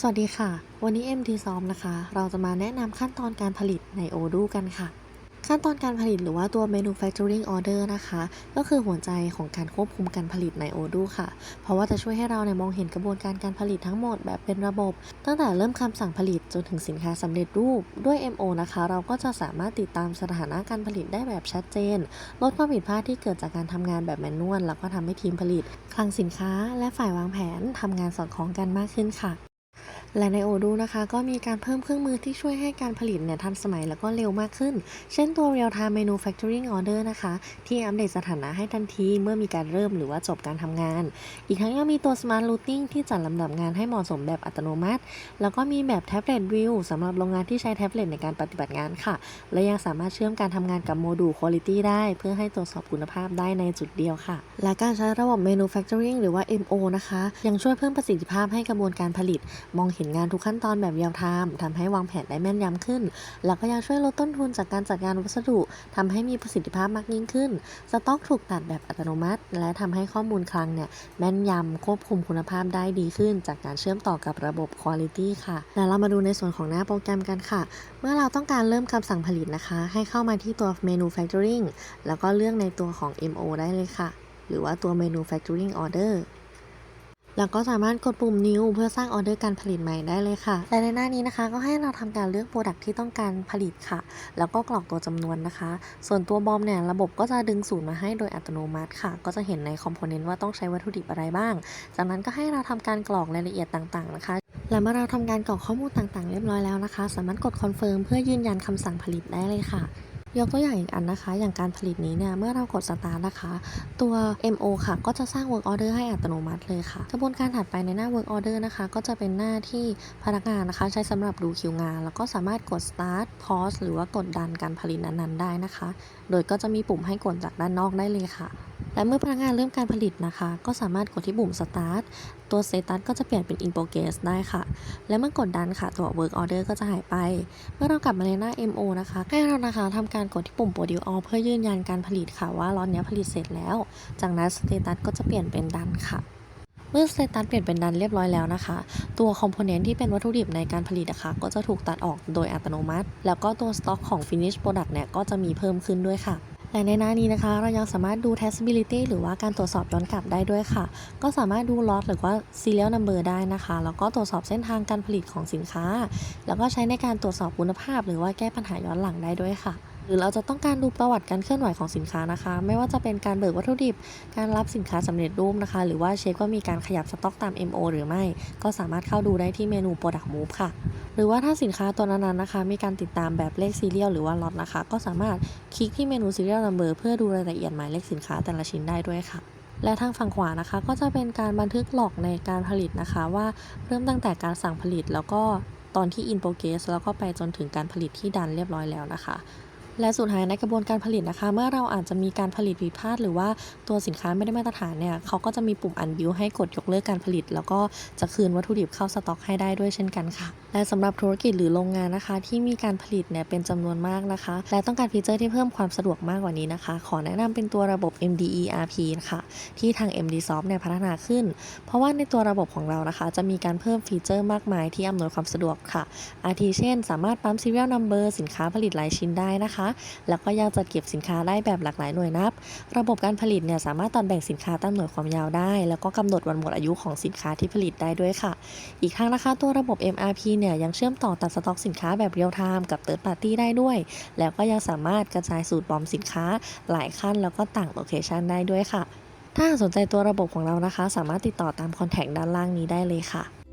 สวัสดีค่ะ วันนี้ MT ซ้อมนะคะ เราจะมาแนะนำขั้นตอนการผลิตใน Odoo กันค่ะ ขั้นตอนการผลิตหรือว่าตัว manufacturing order นะคะ ก็คือหัวใจของการควบคุมการผลิตใน Odoo ค่ะ เพราะว่าจะช่วยให้เราเนี่ยมองเห็นกระบวนการการผลิตทั้งหมดแบบเป็นระบบ ตั้งแต่เริ่มคำสั่งผลิตจนถึงสินค้าสำเร็จรูปด้วย MO นะคะ เราก็จะสามารถติดตามสถานะการผลิตได้แบบชัดเจน ลดความผิดพลาดที่เกิดจากการทำงานแบบแมนนวลแล้วก็ทำให้ทีมผลิต คลังสินค้าและฝ่ายวางแผนทำงานสอดคล้องกันมากขึ้นค่ะ และใน Odoo นะคะ ก็มีการเพิ่มเครื่องมือที่ช่วยให้การผลิตเนี่ยทันสมัยแล้วก็เร็วมากขึ้น เช่นตัว Real Time Manufacturing Order นะคะ ที่อัปเดตสถานะให้ทันทีเมื่อมีการเริ่มหรือว่าจบการทำงาน อีกทั้งยังมีตัว Smart Routing ที่จัดลำดับงานให้เหมาะสมแบบอัตโนมัติ แล้วก็มีแบบ Tablet View สำหรับโรงงานที่ใช้แท็บเล็ตในการปฏิบัติงานค่ะ และยังสามารถเชื่อมการทำงานกับโมดูล Quality ได้ เพื่อให้ตรวจสอบคุณภาพได้ในจุดเดียวค่ะ และการใช้ระบบ Manufacturing หรือว่า MO นะคะ ยังช่วยเพิ่มประสิทธิภาพให้กระบวนการผลิตมองเห็นงานทุกขั้นตอนแบบเรียลไทม์ทำให้วางแผนได้แม่นยำขึ้น แล้วก็ยังช่วยลดต้นทุนจากการจัดการวัสดุทำให้มีประสิทธิภาพมากยิ่งขึ้น สต็อกถูกตัดแบบอัตโนมัติ และทำให้ข้อมูลคลังเนี่ยแม่นยำควบคุมคุณภาพได้ดีขึ้น จากการเชื่อมต่อกับระบบ Quality ค่ะแล้วเรามาดูในส่วนของหน้าโปรแกรมกันค่ะ เมื่อเราต้องการเริ่มคำสั่งผลิตนะคะ ให้เข้ามาที่ตัว Manufacturing แล้วก็เลือกในตัวของ MO ได้เลยค่ะ หรือว่าตัว Manufacturing Order แล้วก็สามารถกดปุ่ม New เพื่อสร้างออเดอร์การผลิตใหม่ได้เลยค่ะ และในหน้านี้นะคะ ก็ให้เราทำการเลือกโปรดักที่ต้องการผลิตค่ะ แล้วก็กรอกตัวจำนวนนะคะ ส่วนตัวบอมเนี่ยระบบก็จะดึงสูตรมาให้โดยอัตโนมัติค่ะ ก็จะเห็นในคอมโพเนนต์ว่าต้องใช้วัตถุดิบอะไรบ้าง จากนั้นก็ให้เราทำการกรอกรายละเอียดต่างๆนะคะและเมื่อเราทำการกรอกข้อมูลต่างๆ เรียบร้อยแล้วนะคะ สามารถกดคอนเฟิร์มเพื่อยืนยันคำสั่งผลิตได้เลยค่ะ ยกตัวอย่างอีกอันนะคะ อย่างการผลิตนี้เนี่ยเมื่อเรากดสตาร์ทนะคะ ตัว MO ค่ะก็จะสร้าง work order ให้อัตโนมัติเลยค่ะ กระบวนการถัดไปในหน้า work order นะคะ ก็จะเป็นหน้าที่พนักงานนะคะ ใช้สำหรับดูคิวงาน แล้วก็สามารถกด start pause หรือว่ากดดันการผลิตนั้นๆได้นะคะ โดยก็จะมีปุ่มให้กดจากด้านนอกได้เลยค่ะ และเมื่อพนักงานเริ่มการผลิตนะคะ ก็สามารถกดที่ปุ่ม start ตัว status ก็จะเปลี่ยนเป็น in progress ได้ค่ะ และเมื่อกดดันค่ะ ตัว work order ก็จะหายไป เมื่อเรากลับมาในหน้า MO นะคะ ให้เรานะคะทำการกดที่ปุ่ม produce all เพื่อยืนยันการผลิตค่ะว่าล็อตนี้ผลิตเสร็จแล้ว จากนั้น status ก็จะเปลี่ยนเป็นดันค่ะเมื่อ status เปลี่ยนเป็นดันเรียบร้อยแล้วนะคะ ตัว component ที่เป็นวัตถุดิบในการผลิตนะคะ ก็จะถูกตัดออกโดยอัตโนมัติ แล้วก็ตัว stock ของ finish product เนี่ยก็จะมีเพิ่มขึ้นด้วยค่ะ และในหน้านี้นะคะ เรายังสามารถดู traceability หรือว่าการตรวจสอบย้อนกลับได้ด้วยค่ะ ก็สามารถดูล็อตหรือว่า serial number ได้นะคะ แล้วก็ตรวจสอบเส้นทางการผลิตของสินค้า แล้วก็ใช้ในการตรวจสอบคุณภาพ หรือว่าแก้ปัญหาย้อนหลังได้ด้วยค่ะ หรือเราจะต้องการดูประวัติการเคลื่อนไหวของสินค้านะคะ ไม่ว่าจะเป็นการเบิกวัตถุดิบ การรับสินค้าสำเร็จรูปนะคะ หรือว่าเชฟก็มีการขยับสต็อกตาม MO หรือไม่ ก็สามารถเข้าดูได้ที่เมนู Product Move ค่ะ หรือว่าถ้าสินค้าตัวนั้นๆนะคะ มีการติดตามแบบเลขซีเรียลหรือว่าล็อตนะคะ ก็สามารถคลิกที่เมนู Serial Number เพื่อดูรายละเอียดหมายเลขสินค้าแต่ละชิ้นได้ด้วยค่ะและทางฝั่งขวานะคะก็จะเป็นการบันทึกหลอกในการผลิตนะคะ ว่าเริ่มตั้งแต่การสั่งผลิตแล้วก็ตอนที่ in progress แล้วก็ไปจนถึงการผลิตที่ดันเรียบร้อยแล้วนะคะ และสุดท้ายในกระบวนการผลิตนะคะ เมื่อเราอาจจะมีการผลิตผิดพลาดหรือว่าตัวสินค้าไม่ได้มาตรฐานเนี่ยเขาก็จะมีปุ่ม unbill ให้กดยกเลิกการผลิต แล้วก็จะคืนวัตถุดิบเข้าสต็อกให้ได้ด้วยเช่นกันค่ะ และสำหรับธุรกิจหรือโรงงานนะคะ ที่มีการผลิตเนี่ยเป็นจำนวนมากนะคะ และต้องการฟีเจอร์ที่เพิ่มความสะดวกมากกว่านี้นะคะ ขอแนะนำเป็นตัวระบบ MDERP นะคะที่ทาง MDSoft เนี่ยพัฒนาขึ้น เพราะว่าในตัวระบบของเรานะคะ จะมีการเพิ่มฟีเจอร์มากมายที่อำนวยความสะดวกค่ะ อาทิเช่น สามารถปั๊ม serial number สินค้าผลิตหลายชิ้นได้นะคะแล้วก็ยังจัดเก็บสินค้าได้แบบหลากหลายหน่วยนับ ระบบการผลิตเนี่ยสามารถตัดแบ่งสินค้าตามหน่วยความยาวได้ แล้วก็กำหนดวันหมดอายุของสินค้าที่ผลิตได้ด้วยค่ะ อีกทั้งนะคะตัวระบบ MRP เนี่ยยังเชื่อมต่อตัดสต็อกสินค้าแบบเรียลไทม์กับ Third Party ได้ด้วย แล้วก็ยังสามารถกระจายสูตรบอมสินค้าหลายขั้น แล้วก็ต่างโลเคชันได้ด้วยค่ะ ถ้าสนใจตัวระบบของเรานะคะ สามารถติดต่อตามคอนแทคด้านล่างนี้ได้เลยค่ะ